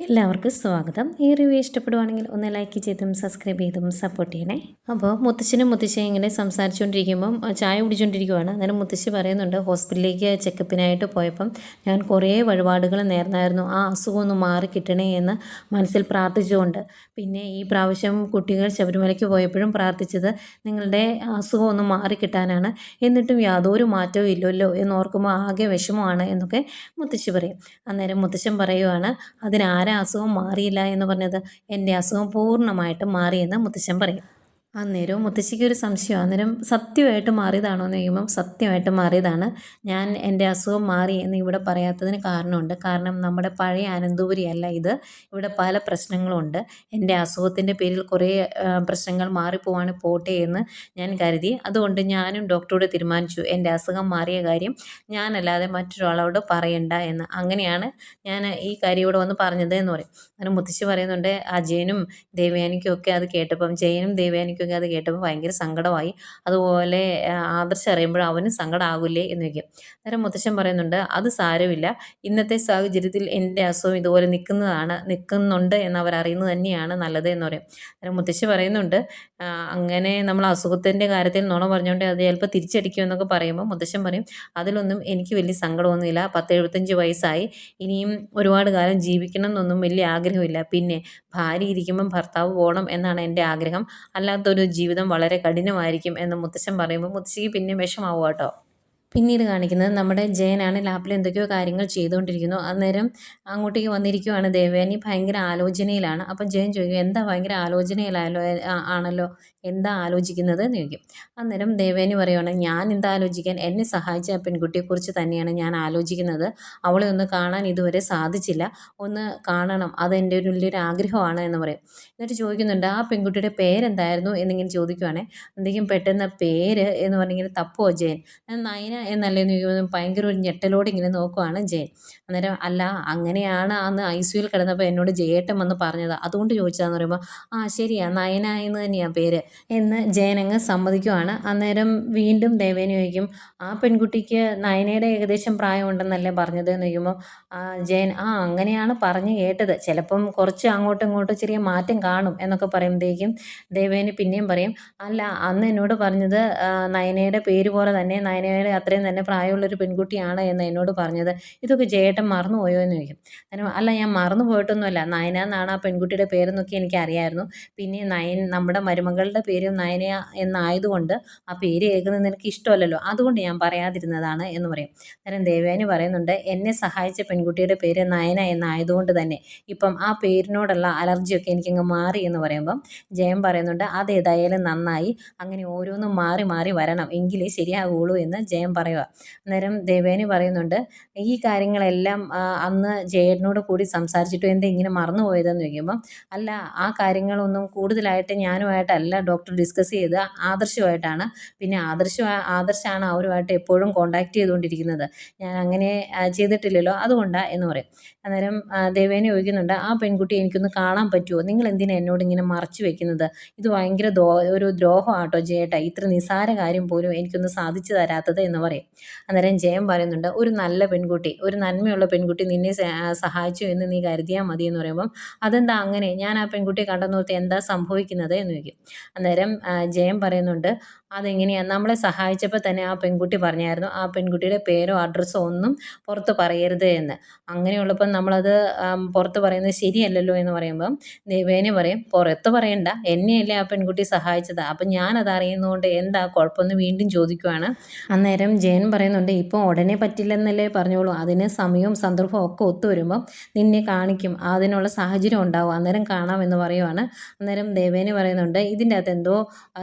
എല്ലാവർക്കും സ്വാഗതം. ഈ റിവ്യൂ ഇഷ്ടപ്പെടുവാണെങ്കിൽ ഒന്ന് ലൈക്ക് ചെയ്തും സബ്സ്ക്രൈബ് ചെയ്തും സപ്പോർട്ട് ചെയ്യണേ. അപ്പോൾ മുത്തശ്ശനും മുത്തശ്ശനും ഇങ്ങനെ സംസാരിച്ചുകൊണ്ടിരിക്കുമ്പം ചായ കുടിച്ചുകൊണ്ടിരിക്കുവാണ്. അന്നേരം മുത്തശ്ശി പറയുന്നുണ്ട് ഹോസ്പിറ്റലിലേക്ക് ചെക്കപ്പിനായിട്ട് പോയപ്പം ഞാൻ കുറേ വഴിപാടുകൾ നേർന്നായിരുന്നു. ആ അസുഖം ഒന്ന് മാറി കിട്ടണേ എന്ന് മനസ്സിൽ പ്രാർത്ഥിച്ചുകൊണ്ട്. പിന്നെ ഈ പ്രാവശ്യം കുട്ടികൾ ശബരിമലയ്ക്ക് പോയപ്പോഴും പ്രാർത്ഥിച്ചത് നിങ്ങളുടെ അസുഖം ഒന്ന് മാറി കിട്ടാനാണ്. എന്നിട്ടും യാതൊരു മാറ്റവും ഇല്ലല്ലോ എന്നോർക്കുമ്പോൾ ആകെ വിഷമമാണ് എന്നൊക്കെ മുത്തശ്ശി പറയും. അന്നേരം മുത്തശ്ശൻ പറയുവാണ് അതിനാരാ അസുഖം മാറിയില്ല എന്ന് പറഞ്ഞത്? എന്റെ അസുഖം പൂർണമായിട്ടും മാറിയെന്ന് മുത്തശ്ശൻ പറയും. അന്നേരവും മുത്തശ്ശിക്ക് ഒരു സംശയം. അന്നേരം സത്യമായിട്ട് മാറിയതാണോ എന്ന് ചോദിക്കുമ്പം സത്യമായിട്ട് മാറിയതാണ്. ഞാൻ എന്റെ അസുഖം മാറി എന്ന് ഇവിടെ പറയാത്തതിന് കാരണമുണ്ട്. കാരണം നമ്മുടെ പഴയ അനന്തപുരി അല്ല ഇത്. ഇവിടെ പല പ്രശ്നങ്ങളുണ്ട്. എന്റെ അസുഖത്തിന്റെ പേരിൽ കുറേ പ്രശ്നങ്ങൾ മാറിപ്പോവാണ് പോട്ടെ എന്ന് ഞാൻ കരുതി. അതുകൊണ്ട് ഞാനും ഡോക്ടറോട് തീരുമാനിച്ചു. എന്റെ അസുഖം മാറിയ കാര്യം ഞാനല്ലാതെ മറ്റൊരാളോട് പറയണ്ട എന്ന്. അങ്ങനെയാണ് ഞാൻ ഈ കാര്യം ഇവിടെ വന്ന് പറഞ്ഞത് എന്ന് പറയും. അങ്ങനെ മുത്തശ്ശി പറയുന്നുണ്ട് അജയനും ദേവയാനിക്കും ഒക്കെ അത് കേട്ടപ്പം ജയനും ദേവയാനിക്കും ഒക്കെ അത് കേട്ടപ്പോൾ ഭയങ്കര സങ്കടമായി. അതുപോലെ ആദർശം അറിയുമ്പോൾ അവനും സങ്കടമാകില്ലേ എന്ന് വയ്ക്കും അന്നേരം മുത്തശ്ശൻ പറയുന്നുണ്ട് അത് സാരമില്ല. ഇന്നത്തെ സാഹചര്യത്തിൽ എന്റെ അസുഖം ഇതുപോലെ നിൽക്കുന്നതാണ് നിൽക്കുന്നുണ്ട് എന്ന് അവർ അറിയുന്നത് തന്നെയാണ് നല്ലത് എന്ന് പറയും. അന്നേരം മുത്തശ്ശി പറയുന്നുണ്ട് അങ്ങനെ നമ്മൾ അസുഖത്തിന്റെ കാര്യത്തിൽ നുണ പറഞ്ഞുകൊണ്ട് അത് ചിലപ്പോൾ തിരിച്ചടിക്കും എന്നൊക്കെ പറയുമ്പോൾ മുത്തശ്ശൻ പറയും അതിലൊന്നും എനിക്ക് വലിയ സങ്കടമൊന്നുമില്ല. പത്ത് എഴുപത്തഞ്ച് വയസ്സായി. ഇനിയും ഒരുപാട് കാലം ജീവിക്കണം എന്നൊന്നും വലിയ ആഗ്രഹമില്ല. പിന്നെ ഭാര്യ ഇരിക്കുമ്പം ഭർത്താവ് പോകണം എന്നാണ് എന്റെ ആഗ്രഹം. അല്ലാത്തൊരു ജീവിതം വളരെ കഠിനമായിരിക്കും എന്ന് മുത്തശ്ശൻ പറയുമ്പോൾ മുത്തശ്ശിക്ക് പിന്നെ വിഷമാവും കേട്ടോ. പിന്നീട് കാണിക്കുന്നത് നമ്മുടെ ജയനാണ് ലാപ്പിൽ എന്തൊക്കെയോ കാര്യങ്ങൾ ചെയ്തുകൊണ്ടിരിക്കുന്നു. അന്നേരം അങ്ങോട്ടേക്ക് വന്നിരിക്കുവാണ് ദേവയാനി. ഭയങ്കര ആലോചനയിലാണ്. അപ്പം ജയൻ ചോദിക്കും എന്താ ഭയങ്കര ആലോചനയിലായാലോ ആണല്ലോ? എന്താ ആലോചിക്കുന്നത്? എന്ന് ചോദിക്കും. അന്നേരം ദേവേനി പറയുവാണ് ഞാൻ എന്താ ആലോചിക്കാൻ? എന്നെ സഹായിച്ച ആ പെൺകുട്ടിയെക്കുറിച്ച് തന്നെയാണ് ഞാൻ ആലോചിക്കുന്നത്. അവളെ ഒന്ന് കാണാൻ ഇതുവരെ സാധിച്ചില്ല. ഒന്ന് കാണണം. അത് ഒരു വലിയൊരു ആഗ്രഹമാണ് എന്ന് പറയും. എന്നിട്ട് ചോദിക്കുന്നുണ്ട് ആ പെൺകുട്ടിയുടെ പേരെന്തായിരുന്നു? എന്നിങ്ങനെ ചോദിക്കുവാണേ. എന്തെങ്കിലും പെട്ടെന്ന് പേര് എന്ന് പറഞ്ഞിങ്ങനെ തപ്പോ ജയൻ? നയന എന്നല്ലേ ഭയങ്കര ഒരു ഞെട്ടലോടെ ഇങ്ങനെ നോക്കുവാണ് ജയൻ അന്നേരം അല്ല അങ്ങനെയാണ് അന്ന് ഐ സിയുയിൽ കിടന്നപ്പോൾ എന്നോട് ജയേട്ടൻ വന്ന് പറഞ്ഞത്. അതുകൊണ്ട് ചോദിച്ചതാന്ന് പറയുമ്പോൾ ആ ശരിയാ നയന എന്ന് തന്നെയാണ് പേര് എന്ന് ജയനങ്ങ് സമ്മതിക്കുവാണ്. അന്നേരം വീണ്ടും ദേവേനി ചോദിക്കും ആ പെൺകുട്ടിക്ക് നയനയുടെ ഏകദേശം പ്രായമുണ്ടെന്നല്ലേ പറഞ്ഞത്? എന്ന് ചോദിക്കുമ്പോൾ ജയൻ ആ അങ്ങനെയാണ് പറഞ്ഞു കേട്ടത്. ചിലപ്പം കുറച്ച് അങ്ങോട്ടും ഇങ്ങോട്ടും ചെറിയ മാറ്റം കാണും എന്നൊക്കെ പറയുമ്പോഴത്തേക്കും ദേവേനി പിന്നെയും പറയും അല്ല അന്ന് എന്നോട് പറഞ്ഞത് നയനയുടെ പേര് പോലെ തന്നെ നയനയുടെ അത്രയും തന്നെ പ്രായമുള്ളൊരു പെൺകുട്ടിയാണ് എന്ന് എന്നോട് പറഞ്ഞത്. ഇതൊക്കെ ജയേട്ടൻ മറന്നുപോയോ എന്ന് ചോദിക്കും. അങ്ങനെ അല്ല ഞാൻ മറന്നു പോയിട്ടൊന്നുമല്ല. നയന എന്നാണ് ആ പെൺകുട്ടിയുടെ പേരെന്നൊക്കെ എനിക്കറിയായിരുന്നു. പിന്നെ നയൻ നമ്മുടെ മരുമകളുടെ പേരും നയന എന്നായതുകൊണ്ട് ആ പേര് കേൾക്കുന്നത് നിനക്ക് ഇഷ്ടമല്ലല്ലോ. അതുകൊണ്ട് ഞാൻ പറയാതിരുന്നതാണ് എന്ന് പറയും. അന്നേരം ദേവയാനി പറയുന്നുണ്ട് എന്നെ സഹായിച്ച പെൺകുട്ടിയുടെ പേര് നയന എന്നായതുകൊണ്ട് തന്നെ. ഇപ്പം ആ പേരിനോടുള്ള അലർജിയൊക്കെ എനിക്കങ്ങ് മാറി എന്ന് പറയുമ്പം ജയം പറയുന്നുണ്ട് അതേതായാലും നന്നായി. അങ്ങനെ ഓരോന്നും മാറി മാറി വരണം. എങ്കിലേ ശരിയാകുള്ളൂ എന്ന് ജയൻ പറയുക. അന്നേരം ദേവേനി പറയുന്നുണ്ട് ഈ കാര്യങ്ങളെല്ലാം അന്ന് ജയേട്ടനോട് കൂടി സംസാരിച്ചിട്ട് എന്താ ഇങ്ങനെ മറന്നുപോയതെന്ന് ചോദിക്കുമ്പം അല്ല ആ കാര്യങ്ങളൊന്നും കൂടുതലായിട്ട് ഞാനുമായിട്ടല്ല ഡോക്ടർ ഡിസ്കസ് ചെയ്ത് ആദർശമായിട്ടാണ് പിന്നെ ആദർശ ആദർശാണ് അവരുമായിട്ട് എപ്പോഴും കോണ്ടാക്ട് ചെയ്തുകൊണ്ടിരിക്കുന്നത്. ഞാൻ അങ്ങനെ ചെയ്തിട്ടില്ലല്ലോ അതുകൊണ്ടാണ് എന്ന് പറയും. അന്നേരം ദേവേനെ ചോദിക്കുന്നുണ്ട് ആ പെൺകുട്ടി എനിക്കൊന്ന് കാണാൻ പറ്റുമോ നിങ്ങൾ എന്തിനാ എന്നോട് ഇങ്ങനെ മറച്ചു വെക്കുന്നത്? ഇത് ഭയങ്കര ദോ ഒരു ദ്രോഹമാട്ടോ ജയേട്ടാ. ഇത്ര നിസാര കാര്യം പോലും എനിക്കൊന്ന് സാധിച്ചു തരാത്തത് എന്ന് പറയും. അന്നേരം ജയം പറയുന്നുണ്ട് ഒരു നല്ല പെൺകുട്ടി ഒരു നന്മയുള്ള പെൺകുട്ടി നിന്നെ സഹായിച്ചു എന്ന് നീ കരുതിയാൽ മതി എന്ന് പറയുമ്പം അതെന്താ അങ്ങനെ? ഞാൻ ആ പെൺകുട്ടിയെ കണ്ടെന്നോർത്ത് എന്താ സംഭവിക്കുന്നത്? എന്ന് ചോദിക്കും. അന്നേരം ജയം പറയുന്നുണ്ട് അതെങ്ങനെയാണ് നമ്മളെ സഹായിച്ചപ്പോൾ തന്നെ ആ പെൺകുട്ടി പറഞ്ഞായിരുന്നു ആ പെൺകുട്ടിയുടെ പേരോ അഡ്രസ്സോ ഒന്നും പുറത്ത് പറയരുത് എന്ന്. അങ്ങനെയുള്ളപ്പം നമ്മളത് പുറത്ത് പറയുന്നത് ശരിയല്ലല്ലോ എന്ന് പറയുമ്പം ദേവേനെ പറയും പുറത്ത് പറയണ്ട എന്നെയല്ലേ ആ പെൺകുട്ടി സഹായിച്ചത്? അപ്പം ഞാനത് അറിയുന്നതുകൊണ്ട് എന്താ കുഴപ്പമെന്ന് വീണ്ടും ചോദിക്കുവാണ്. അന്നേരം ജയൻ പറയുന്നുണ്ട് ഇപ്പോൾ ഉടനെ പറ്റില്ലെന്നല്ലേ പറഞ്ഞോളൂ. അതിന് സമയവും സന്ദർഭവും ഒക്കെ ഒത്തു വരുമ്പം നിന്നെ കാണിക്കും. അതിനുള്ള സാഹചര്യം ഉണ്ടാവും. അന്നേരം കാണാമെന്ന് പറയുവാണ്. അന്നേരം ദേവേനെ പറയുന്നുണ്ട് ഇതിന്റെ അകത്ത് എന്തോ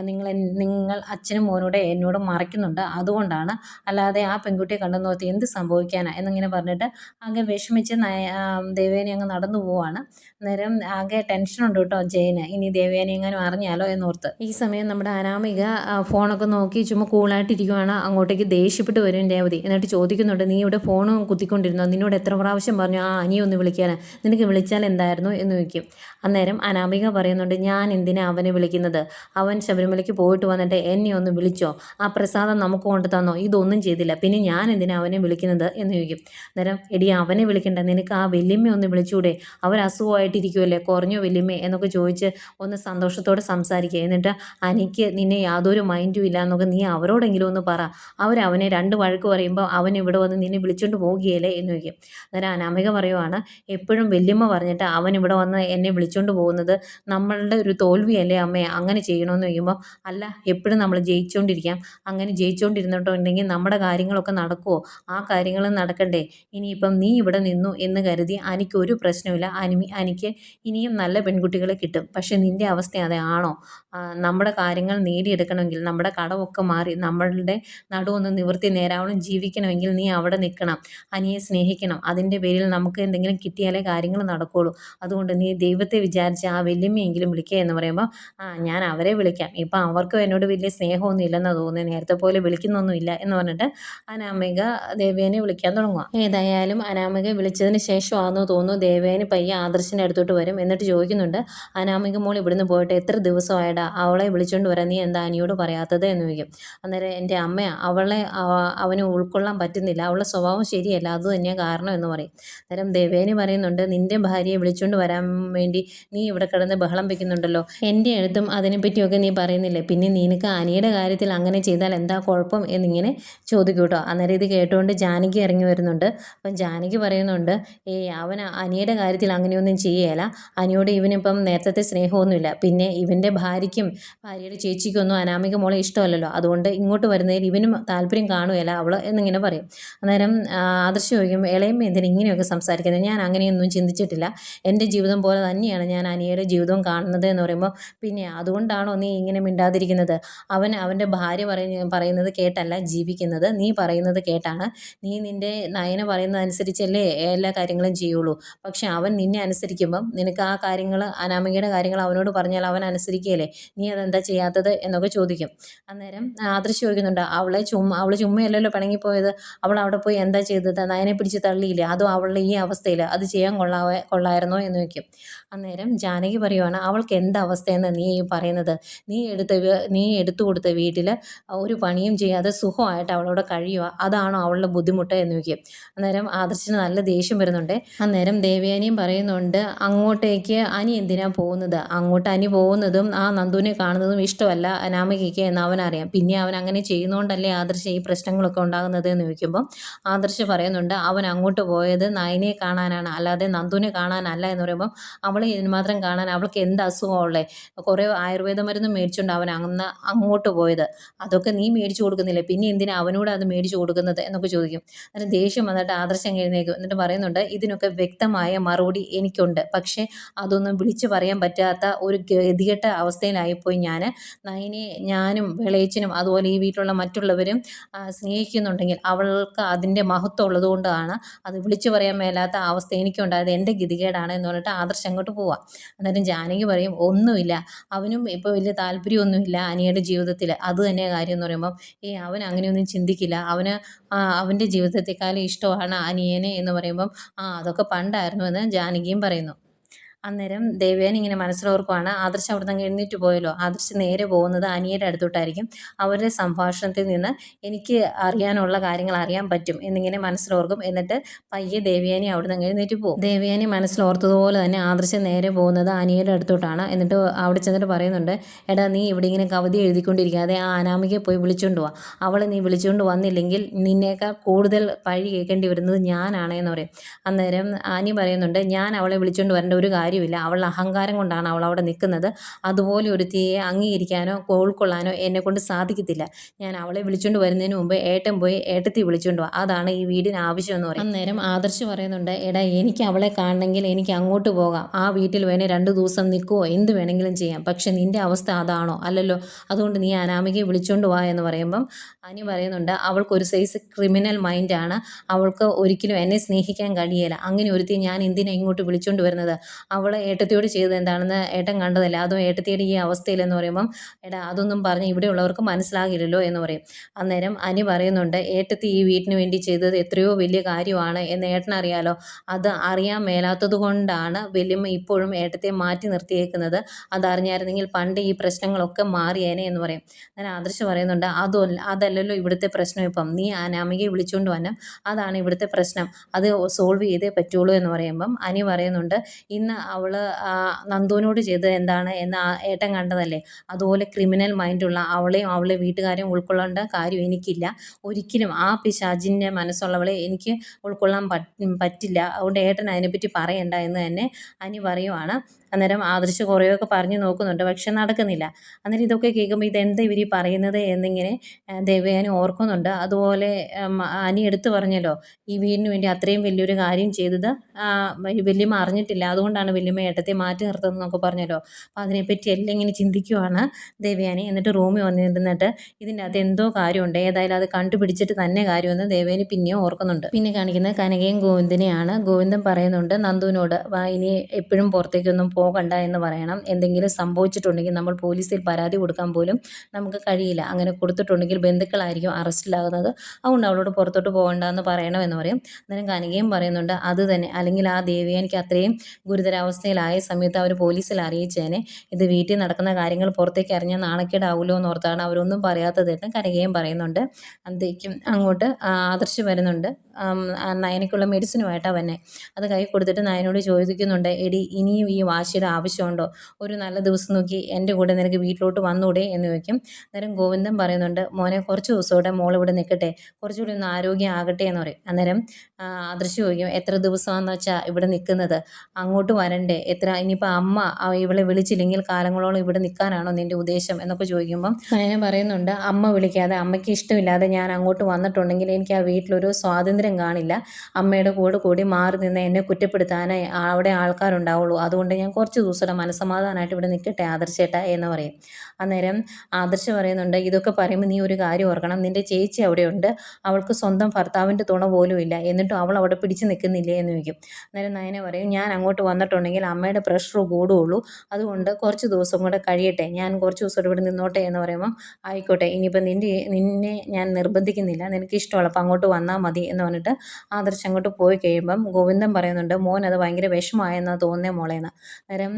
നിങ്ങൾ നിങ്ങൾ അച്ഛനും മോനോട് എന്നോട് മറയ്ക്കുന്നുണ്ട്. അതുകൊണ്ടാണ് അല്ലാതെ ആ പെൺകുട്ടിയെ നോക്കി എന്ത് സംഭവിക്കാനാണ് എന്നിങ്ങനെ പറഞ്ഞിട്ട് ആകെ വിഷമിച്ച് ദേവേനി അങ്ങ് നടന്നു പോവാണ്. അന്നേരം ആകെ ടെൻഷനുണ്ട് കേട്ടോ ജയന്. ഇനി ദേവേനി എങ്ങാനും അറിഞ്ഞാലോ എന്നോർത്ത്. ഈ സമയം നമ്മുടെ അനാമിക ഫോണൊക്കെ നോക്കി ചുമ്മാ കൂളായിട്ടിരിക്കുവാണ്. അങ്ങോട്ടേക്ക് ദേഷ്യപ്പെട്ട് വരും രേവതി. എന്നിട്ട് ചോദിക്കുന്നുണ്ട് നീ ഇവിടെ ഫോണും കുത്തിക്കൊണ്ടിരുന്നോ? നിന്നോട് എത്ര പ്രാവശ്യം പറഞ്ഞു ആ അനിയെ ഒന്ന് വിളിക്കാൻ നിനക്ക് വിളിച്ചാൽ എന്തായിരുന്നു? എന്ന് ചോദിക്കും. അന്നേരം അനാമിക പറയുന്നുണ്ട് ഞാൻ എന്തിനാ അവനെ വിളിക്കുന്നത്? അവൻ ശബരിമലയ്ക്ക് പോയിട്ട് വന്നിട്ട് എന്നെ ഒന്ന് വിളിച്ചോ? ആ പ്രസാദം നമുക്ക് കൊണ്ട് തന്നോ ഇതൊന്നും ചെയ്തില്ല. പിന്നെ ഞാൻ എന്തിനാ അവനെ വിളിക്കുന്നത്? എന്ന് ചോദിക്കും. അന്നേരം എടി അവനെ വിളിക്കണ്ട. നിനക്ക് ആ വല്യമ്മ ഒന്ന് വിളിച്ചൂടെ? അവർ അസുഖമായിട്ടിരിക്കുമല്ലേ കുറഞ്ഞോ വല്യമ്മ? എന്നൊക്കെ ചോദിച്ച് ഒന്ന് സന്തോഷത്തോടെ സംസാരിക്കുക. എന്നിട്ട് അനിക്ക് നിന്നെ യാതൊരു മൈൻഡും ഇല്ല എന്നൊക്കെ നീ അവരോടെങ്കിലും ഒന്ന് പറ. അവരവനെ രണ്ട് വഴക്ക് പറയുമ്പോൾ അവൻ ഇവിടെ വന്ന് നിന്നെ വിളിച്ചുകൊണ്ട് പോകുകയല്ലേ എന്ന് ചോദിക്കും. അന്നേരം അനാമിക പറയുവാണ് എപ്പോഴും വല്യമ്മ പറഞ്ഞിട്ട് അവൻ ഇവിടെ വന്ന് എന്നെ വിളിച്ചുകൊണ്ട് പോകുന്നത് നമ്മളുടെ ഒരു തോൽവിയല്ലേ അമ്മേ അങ്ങനെ ചെയ്യണമെന്ന് ചോദിക്കുമ്പോൾ അല്ല എപ്പോഴും നമ്മൾ ജയിച്ചുകൊണ്ടിരിക്കാം അങ്ങനെ ജയിച്ചുകൊണ്ടിരുന്നിട്ടുണ്ടെങ്കിൽ നമ്മുടെ കാര്യങ്ങളൊക്കെ നടക്കുമോ ആ കാര്യങ്ങൾ നടക്കണ്ടേ. ഇനിയിപ്പം നീ ഇവിടെ നിന്നു എന്ന് കരുതി എനിക്ക് ഒരു പ്രശ്നമില്ല അനിമി എനിക്ക് ഇനിയും നല്ല പെൺകുട്ടികളെ കിട്ടും. പക്ഷെ നിന്റെ അവസ്ഥ അതാണോ നമ്മുടെ കാര്യങ്ങൾ നേടിയെടുക്കണമെങ്കിൽ നമ്മുടെ കടമൊക്കെ മാറി നമ്മളുടെ നടുവൊന്ന് നിവൃത്തി നേരാവണം ജീവിക്കണമെങ്കിൽ നീ അവിടെ നിൽക്കണം അനിയെ സ്നേഹിക്കണം. അതിന്റെ പേരിൽ നമുക്ക് എന്തെങ്കിലും കിട്ടിയാലേ കാര്യങ്ങൾ നടക്കുകയുള്ളൂ അതുകൊണ്ട് നീ ദൈവത്തെ വിചാരിച്ച് ആ വല്യമ്മയെങ്കിലും വിളിക്കുക എന്ന് പറയുമ്പോൾ ആ ഞാൻ അവരെ വിളിക്കാം. ഇപ്പം അവർക്കും എന്നോട് വലിയ സ്നേഹമൊന്നും ഇല്ലെന്നാണ് തോന്നുന്നത് നേരത്തെ പോലെ വിളിക്കുന്നൊന്നുമില്ല. എന്ന് പറഞ്ഞിട്ട് അനാമിക ദേവേനെ വിളിക്കാൻ തുടങ്ങുക ഏതായാലും അനാമിക വിളിച്ചതിന് ശേഷമാണെന്ന് തോന്നുന്നു. ദേവേന് പയ്യെ ആദർശിന്റെ അടുത്തോട്ട് വരും. എന്നിട്ട് ചോദിക്കുന്നുണ്ട് അനാമിക മോൾ ഇവിടുന്ന് പോയിട്ട് എത്ര ദിവസമായിടാ? അവളെ വിളിച്ചുകൊണ്ട് വരാൻ നീ എന്താ അനിയോട് പറയാത്തത്? എന്ന് ചോദിക്കും. അന്നേരം എന്റെ അമ്മ അവളെ അവന് ഉൾക്കൊള്ളാൻ പറ്റുന്നില്ല. അവളുടെ സ്വഭാവം ശരിയല്ല. അത് തന്നെയാണ് കാരണം എന്ന് പറയും. അന്നേരം ദേവേനി പറയുന്നുണ്ട് നിന്റെ ഭാര്യയെ വിളിച്ചുകൊണ്ട് വരാൻ വേണ്ടി നീ ഇവിടെ കിടന്ന് ബഹളം വെക്കുന്നുണ്ടല്ലോ. എന്റെ അടുത്തും അതിനെപ്പറ്റിയൊക്കെ നീ പറയുന്നില്ലേ? പിന്നെ നിനക്ക് അനിയുടെ കാര്യത്തിൽ അങ്ങനെ ചെയ്താൽ എന്താ കുഴപ്പം? എന്നിങ്ങനെ ചോദിക്കും കേട്ടോ. അന്നേരം ഇത് കേട്ടുകൊണ്ട് ജാനകി ഇറങ്ങി വരുന്നുണ്ട്. അപ്പം ജാനകി പറയുന്നുണ്ട് ഏ അവൻ അനിയുടെ കാര്യത്തിൽ അങ്ങനെയൊന്നും ചെയ്യേല. അനിയോട് ഇവനിപ്പം നേരത്തെ സ്നേഹമൊന്നുമില്ല. പിന്നെ ഇവന്റെ ഭാര്യയ്ക്കും ഭാര്യയുടെ ചേച്ചിക്കൊന്നും അനാമിക മോളെ ഇഷ്ടമല്ലല്ലോ. അതുകൊണ്ട് ഇങ്ങോട്ട് വരുന്നതിൽ ഇവനും താല്പര്യം കാണുകയില്ല. അവൾ എന്നിങ്ങനെ പറയും. അന്നേരം ആദർശം ചോദിക്കും ഇളയമ്മ എന്തിനാ ഇങ്ങനെയൊക്കെ സംസാരിക്കുന്നത്? ഞാൻ അങ്ങനെയൊന്നും ചിന്തിച്ചിട്ടില്ല. എന്റെ ജീവിതം പോലെ തന്നെയാണ് ഞാൻ അനിയയുടെ ജീവിതവും കാണുന്നത് എന്ന് പറയുമ്പോൾ പിന്നെ അതുകൊണ്ടാണോ നീ ഇങ്ങനെ മിണ്ടാതിരിക്കുന്നത്? അവൻ അവന്റെ ഭാര്യ പറയുന്ന പറയുന്നത് കേട്ടല്ല ജീവിക്കുന്നത്. നീ പറയുന്നത് കേട്ടാണ്. നീ നിന്റെ നയന പറയുന്നതനുസരിച്ചല്ലേ എല്ലാ കാര്യങ്ങളും ചെയ്യുള്ളൂ. പക്ഷെ അവൻ നിന്നെ അനുസരിക്കുമ്പം നിനക്ക് ആ കാര്യങ്ങൾ അനാമികയുടെ കാര്യങ്ങൾ അവനോട് പറഞ്ഞാൽ അവൻ അനുസരിക്കുകയല്ലേ? നീ അതെന്താ ചെയ്യാത്തത്? എന്നൊക്കെ ചോദിക്കും. അന്നേരം ആദർശ് ചോദിക്കുന്നുണ്ട് അവളെ ചുമ്മാ അവൾ ചുമ്മയല്ലല്ലോ പിണങ്ങിപ്പോയത്. അവൾ അവിടെ പോയി എന്താ ചെയ്തത്? നയനെ പിടിച്ച് തള്ളിയില്ലേ? അതും അവളുടെ ഈ അവസ്ഥയിൽ അത് ചെയ്യാൻ കൊള്ളാവ കൊള്ളായിരുന്നോ എന്ന് ചോദിക്കും. അന്നേരം ജാനകി പറയുവാണ് അവൾക്ക് എന്ത് അവസ്ഥയെന്ന് നീ പറയുന്നത്? നീ എടുത്ത നീ എടുത്തു കൊടുത്ത വീട്ടിൽ ഒരു പണിയും ചെയ്യാതെ സുഖമായിട്ട് അവളോട് കഴിയുക. അതാണോ അവളുടെ ബുദ്ധിമുട്ട്? എന്ന് ചോദിക്കും. അന്നേരം ആദർശിന് നല്ല ദേഷ്യം വരുന്നുണ്ട്. അന്നേരം ദേവയാനിയും പറയുന്നുണ്ട് അങ്ങോട്ടേക്ക് അനി എന്തിനാ പോകുന്നത്? അങ്ങോട്ട് അനി പോകുന്നതും ആ നന്ദുവിനെ കാണുന്നതും ഇഷ്ടമല്ല അനാമികയ്ക്ക് എന്ന് അവനറിയാം. പിന്നെ അവൻ അങ്ങനെ ചെയ്യുന്നതുകൊണ്ടല്ലേ ആദർശ ഈ പ്രശ്നങ്ങളൊക്കെ ഉണ്ടാകുന്നത് എന്ന് ചോദിക്കുമ്പോൾ ആദർശ് പറയുന്നുണ്ട് അവൻ അങ്ങോട്ട് പോയത് നയനെ കാണാനാണ് അല്ലാതെ നന്ദുവിനെ കാണാനല്ല എന്ന് പറയുമ്പോൾ അവളെ ഇതിനുമാത്രം കാണാൻ അവൾക്ക് എന്ത് അസുഖമുള്ളേ കുറേ ആയുർവേദ മരുന്ന് മേടിച്ചുകൊണ്ട് അവൻ അന്ന് അങ്ങോട്ട് പോയത്. അതൊക്കെ നീ മേടിച്ചു കൊടുക്കുന്നില്ലേ? പിന്നെ എന്തിനാ അവനോട് അത് മേടിച്ചു കൊടുക്കുന്നത്? എന്നൊക്കെ ചോദിക്കും. എന്നിട്ട് ദേഷ്യം വന്നിട്ട് ആദർശം എഴുന്നേക്കും എന്നിട്ട് പറയുന്നുണ്ട് ഇതിനൊക്കെ വ്യക്തമായ മറുപടി എനിക്കുണ്ട്. പക്ഷേ അതൊന്നും വിളിച്ചു പറയാൻ പറ്റാത്ത ഒരു ഗതികെട്ട അവസ്ഥയിലായിപ്പോയി ഞാൻ നയനെ ഞാനും വിളയച്ചനും അതുപോലെ ഈ വീട്ടിലുള്ള മറ്റുള്ളവരും സ്നേഹിക്കുന്നുണ്ടെങ്കിൽ അവൾക്ക് അതിന്റെ മഹത്വം ഉള്ളതുകൊണ്ടാണ് അത് വിളിച്ചു പറയാൻ മേലാത്ത അവസ്ഥ എനിക്കുണ്ടായത്. എന്റെ ഗതികേടാണ് എന്ന് പറഞ്ഞിട്ട് ആദർശ് അങ്ങോട്ട് പോവാം. അന്നേരം ജാനകി പറയും ഒന്നുമില്ല. അവനും ഇപ്പോൾ വലിയ താല്പര്യമൊന്നുമില്ല അനിയുടെ ജീവിതത്തിൽ. അത് തന്നെ കാര്യം എന്ന് പറയുമ്പം ഏ അവൻ അങ്ങനെയൊന്നും ചിന്തിക്കില്ല. അവന് അവന്റെ ജീവിതത്തെക്കാളും ഇഷ്ടമാണ് അനിയനെ എന്ന് പറയുമ്പം ആ അതൊക്കെ പണ്ടായിരുന്നു എന്ന് ജാനകിയും പറയുന്നു. അന്നേരം ദേവയാനി ഇങ്ങനെ മനസ്സിലോർക്കുവാണ് ആദർശ് അവിടെ നിന്ന് എഴുന്നേറ്റ് പോയല്ലോ. ആദർശ് നേരെ പോകുന്നത് അനിയുടെ അടുത്തോട്ടായിരിക്കും. അവരുടെ സംഭാഷണത്തിൽ നിന്ന് എനിക്ക് അറിയാനുള്ള കാര്യങ്ങൾ അറിയാൻ പറ്റും എന്നിങ്ങനെ മനസ്സിലോർക്കും. എന്നിട്ട് പയ്യെ ദേവയാനി അവിടെ നിന്ന് എഴുന്നേറ്റ് പോകും. ദേവയാനി മനസ്സിലോർത്തതുപോലെ തന്നെ ആദർശ് നേരെ പോകുന്നത് അനിയുടെ അടുത്തോട്ടാണ്. എന്നിട്ട് അവിടെ ചെന്നിട്ട് പറയുന്നുണ്ട് എടാ നീ ഇവിടെ ഇങ്ങനെ കവിത എഴുതിക്കൊണ്ടിരിക്കാതെ ആ അനാമികയെ പോയി വിളിച്ചുകൊണ്ട് പോവാ അവളെ നീ വിളിച്ചുകൊണ്ട് വന്നില്ലെങ്കിൽ നിന്നേക്കാൾ കൂടുതൽ പഴി കേൾക്കേണ്ടി വരുന്നത് ഞാനാണ് എന്ന് പറയും. അന്നേരം അനി പറയുന്നുണ്ട് ഞാൻ അവളെ വിളിച്ചുകൊണ്ട് വരേണ്ട ഒരു കാര്യം കാര്യമില്ല. അവൾ അഹങ്കാരം കൊണ്ടാണ് അവൾ അവിടെ നിൽക്കുന്നത്. അതുപോലെ ഒരു തീയെ അംഗീകരിക്കാനോ ഉൾക്കൊള്ളാനോ എന്നെ കൊണ്ട് സാധിക്കത്തില്ല. ഞാൻ അവളെ വിളിച്ചുകൊണ്ട് വരുന്നതിന് മുമ്പ് ഏട്ടൻ പോയി ഏട്ടത്തി വിളിച്ചുകൊണ്ട് പോവാം അതാണ് ഈ വീടിന് ആവശ്യം എന്ന് പറയുന്നത് അന്നേരം ആദർശ് പറയുന്നുണ്ട് എടാ എനിക്ക് അവളെ കാണണമെങ്കിൽ എനിക്ക് അങ്ങോട്ട് പോകാം. ആ വീട്ടിൽ വേണേൽ രണ്ട് ദിവസം നിൽക്കുമോ എന്ത് വേണമെങ്കിലും ചെയ്യാം. പക്ഷെ നിന്റെ അവസ്ഥ അതാണോ? അല്ലല്ലോ അതുകൊണ്ട് നീ അനാമികയെ വിളിച്ചുകൊണ്ട് വാ എന്ന് പറയുമ്പം അനി പറയുന്നുണ്ട് അവൾക്കൊരു സൈസ് ക്രിമിനൽ മൈൻഡാണ്. അവൾക്ക് ഒരിക്കലും എന്നെ സ്നേഹിക്കാൻ കഴിയില്ല അങ്ങനെ ഒരുത്തി ഞാൻ എന്തിനാ ഇങ്ങോട്ട് വിളിച്ചുകൊണ്ട് വരുന്നത്? അവൾ ഏട്ടത്തിയോട് ചെയ്തത് എന്താണെന്ന് ഏട്ടൻ കണ്ടതല്ല. അതും ഏട്ടത്തിയുടെ ഈ അവസ്ഥയിലെന്ന് പറയുമ്പം എടാ അതൊന്നും പറഞ്ഞ് ഇവിടെയുള്ളവർക്ക് മനസ്സിലാകില്ലല്ലോ എന്ന് പറയും. അന്നേരം അനി പറയുന്നുണ്ട് ഏട്ടത്തി ഈ വീട്ടിന് വേണ്ടി ചെയ്തത് എത്രയോ വലിയ കാര്യമാണ് എന്ന് ഏട്ടനറിയാലോ. അത് അറിയാൻ മേലാത്തത് കൊണ്ടാണ് വല്യമ്മ ഇപ്പോഴും ഏട്ടത്തെ മാറ്റി നിർത്തിയേക്കുന്നത്. അതറിഞ്ഞായിരുന്നെങ്കിൽ പണ്ട് ഈ പ്രശ്നങ്ങളൊക്കെ മാറിയേനെ എന്ന് പറയും. അങ്ങനെ ആദർശ് പറയുന്നുണ്ട് അതല്ല അതല്ലല്ലോ ഇവിടുത്തെ പ്രശ്നം ഇപ്പം. നീ അനാമികയെ വിളിച്ചുകൊണ്ട് വന്നം അതാണ് ഇവിടുത്തെ പ്രശ്നം. അത് സോൾവ് ചെയ്തേ പറ്റുള്ളൂ എന്ന് പറയുമ്പം അനി പറയുന്നുണ്ട് ഇന്ന് അവൾ നന്ദുവിനോട് ചെയ്തത് എന്താണ് എന്ന് ഏട്ടൻ കണ്ടതല്ലേ. അതുപോലെ ക്രിമിനൽ മൈൻഡുള്ള അവളെയും അവളെ വീട്ടുകാരെയും ഉൾക്കൊള്ളേണ്ട കാര്യം എനിക്കില്ല. ഒരിക്കലും ആ പിശാചിന്റെ മനസ്സുള്ളവളെ എനിക്ക് ഉൾക്കൊള്ളാൻ പറ്റില്ല. അതുകൊണ്ട് ഏട്ടൻ അതിനെപ്പറ്റി പറയണ്ട എന്ന് തന്നെ അനി പറയുവാണ്. അന്നേരം ആദർശ് കുറേയൊക്കെ പറഞ്ഞു നോക്കുന്നുണ്ട് പക്ഷെ നടക്കുന്നില്ല. അന്നേരം ഇതൊക്കെ കേൾക്കുമ്പോൾ ഇതെന്താ ഇവർ പറയുന്നത് എന്നിങ്ങനെ ദേവയാനി ഓർക്കുന്നുണ്ട്. അതുപോലെ അനി എടുത്തു പറഞ്ഞല്ലോ ഈ വീടിന് വേണ്ടി അത്രയും വലിയൊരു കാര്യം ചെയ്തത് വല്യമ്മ അറിഞ്ഞിട്ടില്ല. അതുകൊണ്ടാണ് വല്യമ്മ ഏട്ടത്തെ മാറ്റി നിർത്തുന്നതെന്നൊക്കെ പറഞ്ഞല്ലോ. അപ്പോൾ അതിനെപ്പറ്റി എല്ലാം ഇങ്ങനെ ചിന്തിക്കുവാണ് ദേവയാനി. എന്നിട്ട് റൂമിൽ വന്നിരുന്നിട്ട് ഇതിന്റെ അകത്ത് എന്തോ കാര്യമുണ്ട്. ഏതായാലും അത് കണ്ടുപിടിച്ചിട്ട് തന്നെ കാര്യമെന്ന് ദേവയാനി പിന്നെയും ഓർക്കുന്നുണ്ട്. പിന്നെ കാണിക്കുന്നത് കനകയും ഗോവിന്ദനെയാണ്. ഗോവിന്ദൻ പറയുന്നുണ്ട് നന്ദുവിനോട് ഇനി എപ്പോഴും പുറത്തേക്കൊന്നും പോകണ്ട എന്ന് പറയണം. എന്തെങ്കിലും സംഭവിച്ചിട്ടുണ്ടെങ്കിൽ നമ്മൾ പോലീസിൽ പരാതി കൊടുക്കാൻ പോലും നമുക്ക് കഴിയില്ല. അങ്ങനെ കൊടുത്തിട്ടുണ്ടെങ്കിൽ ബന്ധുക്കളായിരിക്കും അറസ്റ്റിലാകുന്നത്. അതുകൊണ്ട് അവളോട് പുറത്തോട്ട് പോകണ്ട എന്ന് പറയണം എന്ന് പറയും. അന്നേരം കനികയും പറയുന്നുണ്ട് അത് തന്നെ. അല്ലെങ്കിൽ ആ ദേവിയാനിക്ക് അത്രയും ഗുരുതരാവസ്ഥയിലായ സമയത്ത് അവർ പോലീസിൽ അറിയിച്ചേനെ. ഇത് വീട്ടിൽ നടക്കുന്ന കാര്യങ്ങൾ പുറത്തേക്ക് അറിഞ്ഞാൽ നാണക്കേടാവുമല്ലോ എന്ന് ഓർത്താണ് അവരൊന്നും പറയാത്തതെന്ന് കനികയും പറയുന്നുണ്ട്. അന്തേക്കും അങ്ങോട്ട് ആദർശ് വരുന്നുണ്ട്. നയനയ്ക്കുള്ള മെഡിസിനുമായിട്ടാണ് വന്നെ. അത് കൈ കൊടുത്തിട്ട് നയനോട് ചോദിക്കുന്നുണ്ട് എടി ഇനിയും ഈ വാശിയുടെ ആവശ്യമുണ്ടോ? ഒരു നല്ല ദിവസം നോക്കി എന്റെ കൂടെ നിനക്ക് വീട്ടിലോട്ട് വന്നൂടെ എന്ന് ചോദിക്കും. അന്നേരം ഗോവിന്ദൻ പറയുന്നുണ്ട് മോനെ കുറച്ച് ദിവസമോടെ മോൾ ഇവിടെ നിൽക്കട്ടെ. കുറച്ചുകൂടി ഒന്ന് ആരോഗ്യം ആകട്ടെ എന്ന് പറയും. അന്നേരം അദൃശ്യം ചോദിക്കും എത്ര ദിവസമാണെന്ന് വെച്ചാൽ ഇവിടെ നിൽക്കുന്നത്? അങ്ങോട്ട് വരണ്ടേ? എത്ര? ഇനിയിപ്പോൾ അമ്മ ഇവളെ വിളിച്ചില്ലെങ്കിൽ കാലങ്ങളോളം ഇവിടെ നിൽക്കാനാണോ നിന്റെ ഉദ്ദേശം? എന്നൊക്കെ ചോദിക്കുമ്പം ഞാൻ പറയുന്നുണ്ട് അമ്മ വിളിക്കാതെ അമ്മയ്ക്ക് ഇഷ്ടമില്ലാതെ ഞാൻ അങ്ങോട്ട് വന്നിട്ടുണ്ടെങ്കിൽ എനിക്ക് ആ വീട്ടിലൊരു സ്വാതന്ത്ര്യം കാണില്ല. അമ്മയുടെ കൂടെ കൂടി മാറി നിന്ന് എന്നെ കുറ്റപ്പെടുത്താനേ അവിടെ ആൾക്കാരുണ്ടാവുള്ളൂ. അതുകൊണ്ട് ഞാൻ കുറച്ച് ദിവസം മനസ്സമാധാനമായിട്ട് ഇവിടെ നിൽക്കട്ടെ ആദർശേട്ട എന്ന് പറയും. അന്നേരം ആദർശ് പറയുന്നുണ്ട് ഇതൊക്കെ പറയുമ്പോൾ നീ ഒരു കാര്യം ഓർക്കണം. നിന്റെ ചേച്ചി അവിടെയുണ്ട്. അവൾക്ക് സ്വന്തം ഭർത്താവിന്റെ തുണ പോലും ഇല്ല. എന്നിട്ടും അവൾ അവിടെ പിടിച്ച് നിൽക്കുന്നില്ലേ? എന്ന് ചോദിക്കും. അന്നേരം നയന പറയും ഞാൻ അങ്ങോട്ട് വന്നിട്ടുണ്ടെങ്കിൽ അമ്മയുടെ പ്രഷർ കൂടുകയുള്ളൂ അതുകൊണ്ട് കുറച്ച് ദിവസം കൂടെ കഴിയട്ടെ. ഞാൻ കുറച്ച് ദിവസം ഇവിടെ നിന്നോട്ടെ എന്ന് പറയുമ്പോൾ ആയിക്കോട്ടെ. ഇനിയിപ്പോൾ നിന്റെ നിന്നെ ഞാൻ നിർബന്ധിക്കുന്നില്ല. നിനക്ക് ഇഷ്ടമുള്ളപ്പോൾ അങ്ങോട്ട് വന്നാൽ മതി. എന്ന് പറഞ്ഞിട്ട് ആദർശ് അങ്ങോട്ട് പോയി കഴിയുമ്പം ഗോവിന്ദൻ പറയുന്നുണ്ട് മോൻ അത് ഭയങ്കര വിഷമമായെന്നാണ് തോന്നിയ മോളേന്ന്. അന്നേരം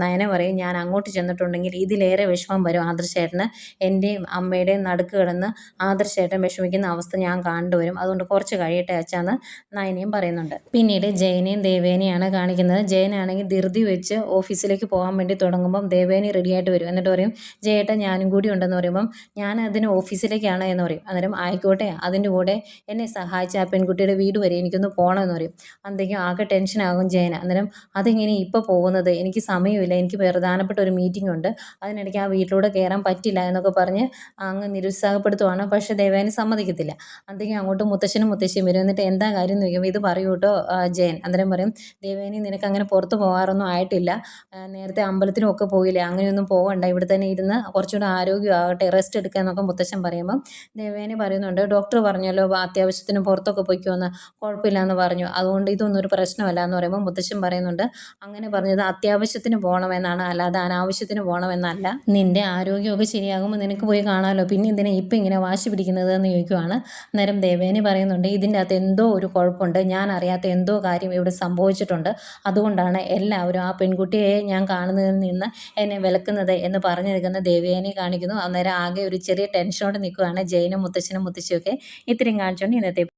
നയന പറയും ഞാൻ അങ്ങോട്ട് ചെന്നിട്ടുണ്ടെങ്കിൽ ഇതിലേറെ വിഷമം വരും. ആദർശേട്ടന് എന്റെയും അമ്മയുടെയും നടുക്ക് കിടന്ന് ആദർശേട്ടൻ വിഷമിക്കുന്ന അവസ്ഥ ഞാൻ കണ്ടുവരും. അതുകൊണ്ട് കുറച്ച് കഴിയട്ടെ അച്ഛാന്ന് നയനയും പറയുന്നുണ്ട്. പിന്നീട് ജയനെയും ദേവേനെയാണ് കാണിക്കുന്നത്. ജയനാണെങ്കിൽ ധൃതി വെച്ച് ഓഫീസിലേക്ക് പോകാൻ വേണ്ടി തുടങ്ങുമ്പം ദേവേനി റെഡിയായിട്ട് വരും. എന്നിട്ട് പറയും ജയേട്ടൻ ഞാനും കൂടി ഉണ്ടെന്ന് പറയുമ്പം ഞാൻ അതിന് ഓഫീസിലേക്കാണ് എന്ന് പറയും. അന്നേരം ആയിക്കോട്ടെ അതിന്റെ കൂടെ എന്നെ സഹായിച്ച ആ പെൺകുട്ടിയുടെ വീട് വരെ എനിക്കൊന്ന് പോകണമെന്ന് പറയും. അന്നേക്കും ആകെ ടെൻഷനാകും ജയന. അന്നേരം അതെങ്ങനെ ഇപ്പോൾ പോകുന്നത്? എനിക്ക് സമയമില്ല. എനിക്ക് പ്രധാനപ്പെട്ട ഒരു മീറ്റിംഗ് ഉണ്ട്. അതിനിടയ്ക്ക് ആ വീട്ടിലൂടെ കയറാൻ പറ്റില്ല എന്നൊക്കെ പറഞ്ഞ് അങ്ങ് നിരുത്സാഹപ്പെടുത്തുവാണ്. പക്ഷേ ദേവേനെ സമ്മതിക്കത്തില്ല. അന്നേക്കും അങ്ങോട്ട് മുത്തശ്ശനും മുത്തശ്ശിയും വരും. എന്നിട്ട് എന്താ കാര്യം എന്ന് ചോദിക്കുമ്പോൾ ഇത് പറയൂ കേട്ടോ ജയൻ. അന്നേരം പറയും ദേവേനി നിനക്ക് അങ്ങനെ പുറത്ത് പോകാറൊന്നും ആയിട്ടില്ല. നേരത്തെ അമ്പലത്തിനും ഒക്കെ പോയില്ലേ? അങ്ങനെയൊന്നും പോകണ്ട. ഇവിടെ തന്നെ ഇരുന്ന് കുറച്ചുകൂടെ ആരോഗ്യമാകട്ടെ റെസ്റ്റ് എടുക്കുക എന്നൊക്കെ മുത്തശ്ശൻ പറയുമ്പം ദേവേനി പറയുന്നുണ്ട്. ഡോക്ടർ പറഞ്ഞല്ലോ അത്യാവശ്യത്തിന് പുറത്തൊക്കെ പോയിക്കോന്ന്. കുഴപ്പമില്ല എന്ന് പറഞ്ഞു. അതുകൊണ്ട് ഇതൊന്നും ഒരു പ്രശ്നമല്ല എന്ന് പറയുമ്പോൾ മുത്തശ്ശൻ പറയുന്നുണ്ട്. അങ്ങനെ പറഞ്ഞത് അത്യാവശ്യത്തിന് പോകണമെന്നാണ് അല്ലാതെ അനാവശ്യത്തിന് പോകണമെന്നല്ല. നിന്റെ ആരോഗ്യമൊക്കെ ശരിയാകുമ്പോൾ നിനക്ക് പോയി കാണാമല്ലോ പിന്നെ ഇതിനെ ഇപ്പം ഇങ്ങനെ വാശി പിടിക്കുന്നത് എന്ന് ചോദിക്കുവാണ്. അന്നേരം ദേവേനി പറയുന്നുണ്ട് ഇതിന്റെ അകത്ത് എന്തോ ഒരു കുഴപ്പമുണ്ട്. ഞാൻ അറിയാത്ത എന്തോ കാര്യം ഇവിടെ സംഭവിച്ചിട്ടുണ്ട്. അതുകൊണ്ടാണ് എല്ലാവരും ആ പെൺകുട്ടിയെ ഞാൻ കാണുന്നതിൽ നിന്ന് എന്നെ വിലക്കുന്നത് എന്ന് പറഞ്ഞു നിൽക്കുന്ന ദേവേനെ കാണിക്കുന്നു. അന്നേരം ആകെ ഒരു ചെറിയ ടെൻഷനോടെ നിൽക്കുകയാണ് ജയനും മുത്തശ്ശനും മുത്തശ്ശിയൊക്കെ. ഇത്രയും കാണിച്ചുകൊണ്ട് ഇന്നത്തെ